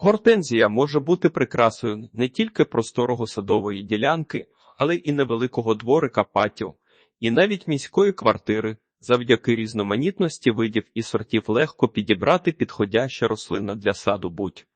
Гортензія може бути прикрасою не тільки просторого садової ділянки, але і невеликого дворика патіо, і навіть міської квартири. Завдяки різноманітності видів і сортів легко підібрати підходяща рослина для саду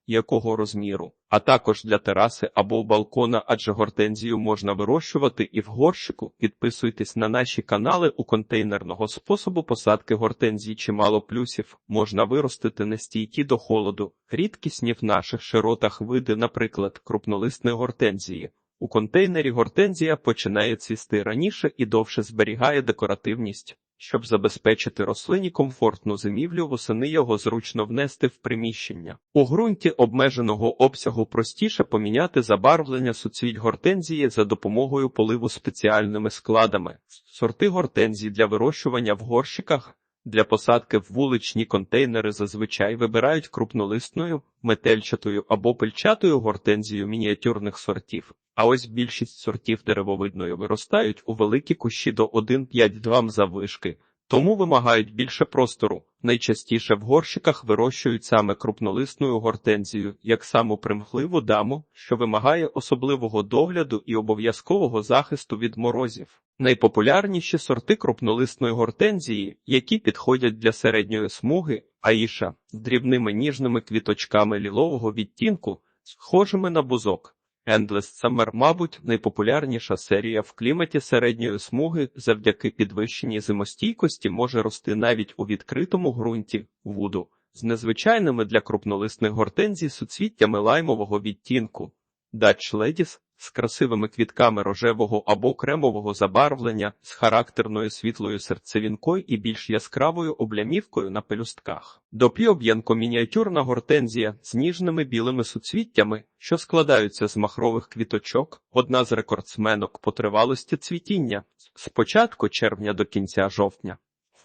будь-якого розміру, а також для тераси або балкона, адже гортензію можна вирощувати і в горщику. Підписуйтесь на наші канали у контейнерного способу посадки гортензії чимало плюсів. Можна виростити нестійкі до холоду, рідкісні в наших широтах види, наприклад, крупнолисної гортензії. У контейнері гортензія починає цвісти раніше і довше зберігає декоративність. Щоб забезпечити рослині комфортну зимівлю, восени його зручно внести в приміщення. У ґрунті обмеженого обсягу простіше поміняти забарвлення суцвіть гортензії за допомогою поливу спеціальними складами. Сорти гортензії для вирощування в горщиках для посадки в вуличні контейнери зазвичай вибирають крупнолисною, метельчатою або пильчатою гортензію мініатюрних сортів. А ось більшість сортів деревовидної виростають у великі кущі до 1,5-2 м заввишки, тому вимагають більше простору. Найчастіше в горщиках вирощують саме крупнолисною гортензію, як саму примхливу даму, що вимагає особливого догляду і обов'язкового захисту від морозів. Найпопулярніші сорти крупнолисної гортензії, які підходять для середньої смуги, аїша з дрібними ніжними квіточками лілового відтінку, схожими на бузок. Endless Summer, мабуть, найпопулярніша серія в кліматі середньої смуги завдяки підвищеній зимостійкості може рости навіть у відкритому ґрунті вуду з незвичайними для крупнолисних гортензій суцвіттями лаймового відтінку. Dutch Ladies з красивими квітками рожевого або кремового забарвлення, з характерною світлою серцевінкою і більш яскравою облямівкою на пелюстках. Доп'йоб'янко мініатюрна гортензія з ніжними білими суцвіттями, що складаються з махрових квіточок, одна з рекордсменок по тривалості цвітіння з початку червня до кінця жовтня.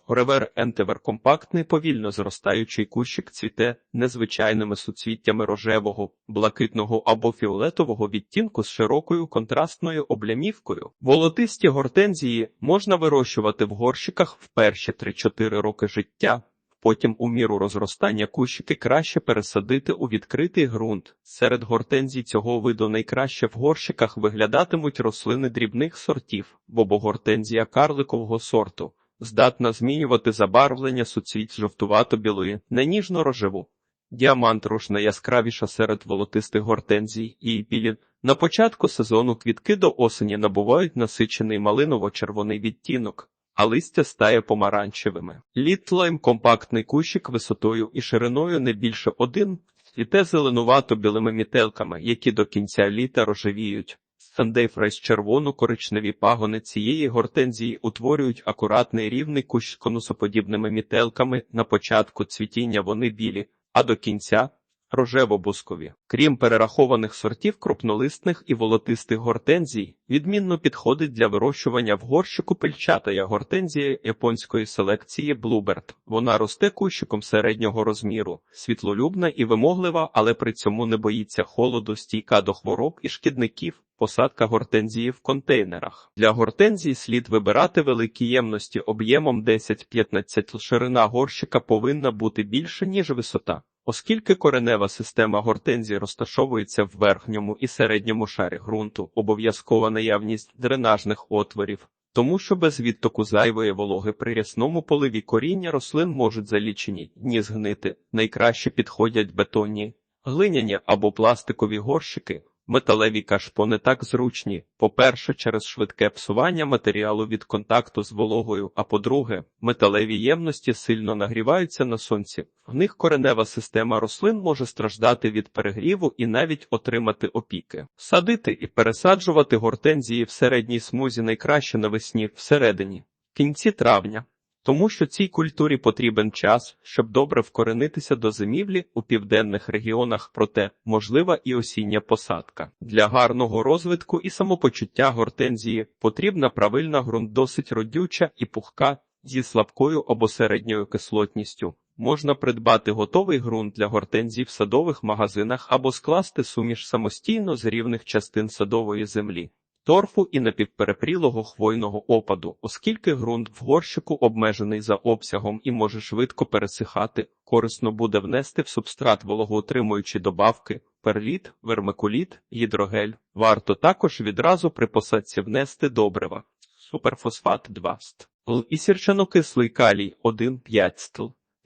Ревер ентевер компактний повільно зростаючий кущик цвіте незвичайними суцвіттями рожевого, блакитного або фіолетового відтінку з широкою контрастною облямівкою. Волотисті гортензії можна вирощувати в горщиках в перші 3-4 роки життя. Потім у міру розростання кущики краще пересадити у відкритий ґрунт. Серед гортензій цього виду найкраще в горщиках виглядатимуть рослини дрібних сортів, бобогортензія карликового сорту здатна змінювати забарвлення суцвіть жовтувато-білої на ніжно-рожеву. Діамант руш найяскравіша серед волотистих гортензій і білі. На початку сезону квітки до осені набувають насичений малиново-червоний відтінок, а листя стає помаранчевими. Літлайм компактний кущик висотою і шириною не більше один, цвіте зеленувато білими мітелками, які до кінця літа рожевіють. Сандейфрайс червоно-коричневі пагони цієї гортензії утворюють акуратний рівний кущ з конусоподібними мітелками. На початку цвітіння вони білі, а до кінця рожево-бускові. Крім перерахованих сортів крупнолисних і волотистих гортензій, відмінно підходить для вирощування в горщику пельчатая гортензія японської селекції Bluebird. Вона росте кущиком середнього розміру, світлолюбна і вимоглива, але при цьому не боїться холоду, стійка до хвороб і шкідників. Посадка гортензії в контейнерах. Для гортензії слід вибирати великі ємності об'ємом 10-15 ширина горщика повинна бути більше, ніж висота. Оскільки коренева система гортензії розташовується в верхньому і середньому шарі ґрунту, обов'язкова наявність дренажних отворів, тому що без відтоку зайвої вологи при рясному поливі коріння рослин можуть за лічені дні згнити. Найкраще підходять бетонні, глиняні або пластикові горщики. Металеві кашпо не так зручні, по-перше, через швидке псування матеріалу від контакту з вологою, а по-друге, металеві ємності сильно нагріваються на сонці. В них коренева система рослин може страждати від перегріву і навіть отримати опіки. Садити і пересаджувати гортензії в середній смузі найкраще навесні всередині, кінці травня тому що цій культурі потрібен час, щоб добре вкоренитися до зимівлі у південних регіонах, проте можлива і осіння посадка. Для гарного розвитку і самопочуття гортензії потрібна правильна ґрунт досить родюча і пухка зі слабкою або середньою кислотністю. Можна придбати готовий ґрунт для гортензій в садових магазинах або скласти суміш самостійно з рівних частин садової землі. Торфу і напівперепрілого хвойного опаду, оскільки ґрунт в горщику обмежений за обсягом і може швидко пересихати, корисно буде внести в субстрат вологоутримуючі добавки, перліт, вермикуліт, гідрогель. Варто також відразу при посадці внести добрива. Суперфосфат 2 ст. Л і сірчанокислий калій 1,5 стл.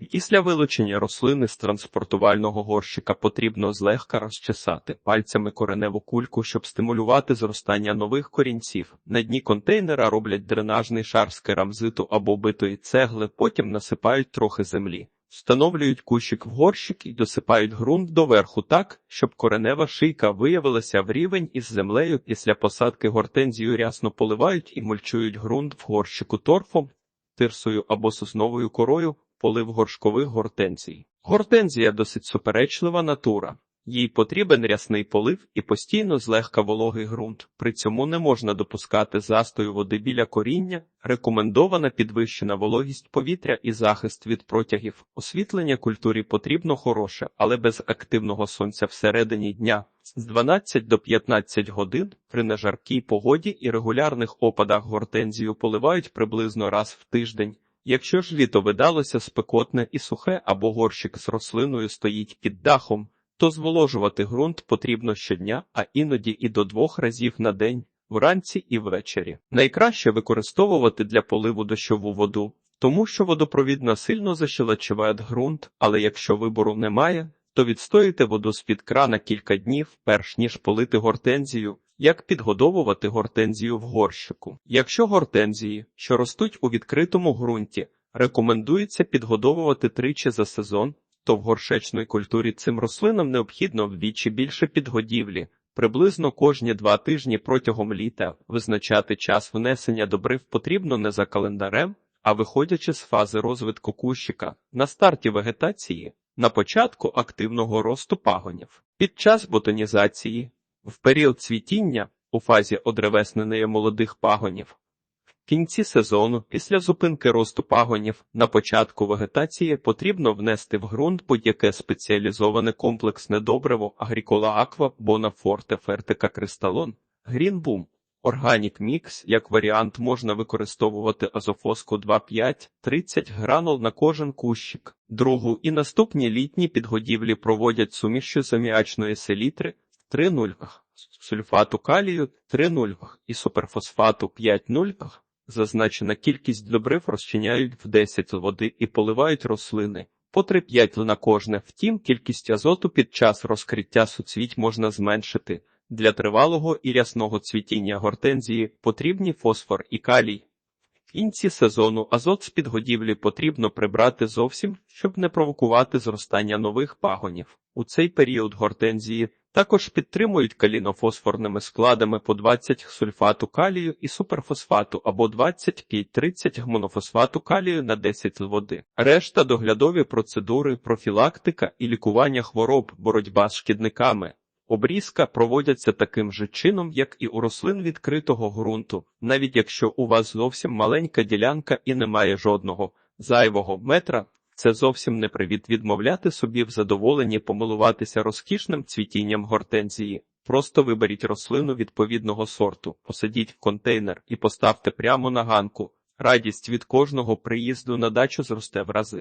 Після вилучення рослини з транспортувального горщика потрібно злегка розчесати пальцями кореневу кульку, щоб стимулювати зростання нових корінців. На дні контейнера роблять дренажний шар з керамзиту або битої цегли, потім насипають трохи землі. Встановлюють кущик в горщик і досипають ґрунт доверху так, щоб коренева шийка виявилася в рівень із землею. Після посадки гортензію рясно поливають і мульчують ґрунт в горщику торфом, тирсою або сосновою корою, полив горшкових гортензій. Гортензія досить суперечлива натура. Їй потрібен рясний полив і постійно злегка вологий ґрунт. При цьому не можна допускати застою води біля коріння, рекомендована підвищена вологість повітря і захист від протягів. Освітлення культурі потрібно хороше, але без активного сонця всередині дня. З 12 до 15 годин при нежаркій погоді і регулярних опадах гортензію поливають приблизно раз в тиждень. Якщо ж літо видалося спекотне і сухе або горщик з рослиною стоїть під дахом, то зволожувати ґрунт потрібно щодня, а іноді і до двох разів на день, вранці і ввечері. Найкраще використовувати для поливу дощову воду, тому що водопровідна сильно защелачиває ґрунт, але якщо вибору немає, то відстоїте воду з-під крана кілька днів, перш ніж полити гортензію. Як підгодовувати гортензію в горщику? Якщо гортензії, що ростуть у відкритому ґрунті, рекомендується підгодовувати тричі за сезон, то в горшечної культурі цим рослинам необхідно вдвічі більше підгодівлі, приблизно кожні два тижні протягом літа визначати час внесення добрив потрібно не за календарем, а виходячи з фази розвитку кущика на старті вегетації, на початку активного росту пагонів, під час ботанізації, в період цвітіння, у фазі одревесненої молодих пагонів, в кінці сезону, після зупинки росту пагонів, на початку вегетації потрібно внести в ґрунт будь-яке спеціалізоване комплексне добриво Агрікола Аква, Бонафорте, Фертика Кристалон, Грінбум. Органік мікс, як варіант, можна використовувати азофоску 2,5-30 гранул на кожен кущик. Другу і наступні літні підгодівлі проводять сумішю з аміачної селітри 3,0 сульфату калію 3,0 і суперфосфату 5,0. Зазначена кількість добрив розчиняють в 10 води і поливають рослини. По 3-5 на кожне, втім, кількість азоту під час розкриття суцвіть можна зменшити. Для тривалого і рясного цвітіння гортензії потрібні фосфор і калій. В кінці сезону азот з підгодівлі потрібно прибрати зовсім, щоб не провокувати зростання нових пагонів. У цей період гортензії також підтримують калінофосфорними складами по 20 сульфату калію і суперфосфату або 25-30 гмонофосфату калію на 10 води. Решта доглядові процедури, профілактика і лікування хвороб, боротьба з шкідниками. Обрізка проводяться таким же чином, як і у рослин відкритого ґрунту, навіть якщо у вас зовсім маленька ділянка і немає жодного зайвого метра. Це зовсім не привід відмовляти собі в задоволенні помилуватися розкішним цвітінням гортензії. Просто виберіть рослину відповідного сорту, посадіть в контейнер і поставте прямо на ганку. Радість від кожного приїзду на дачу зросте в рази.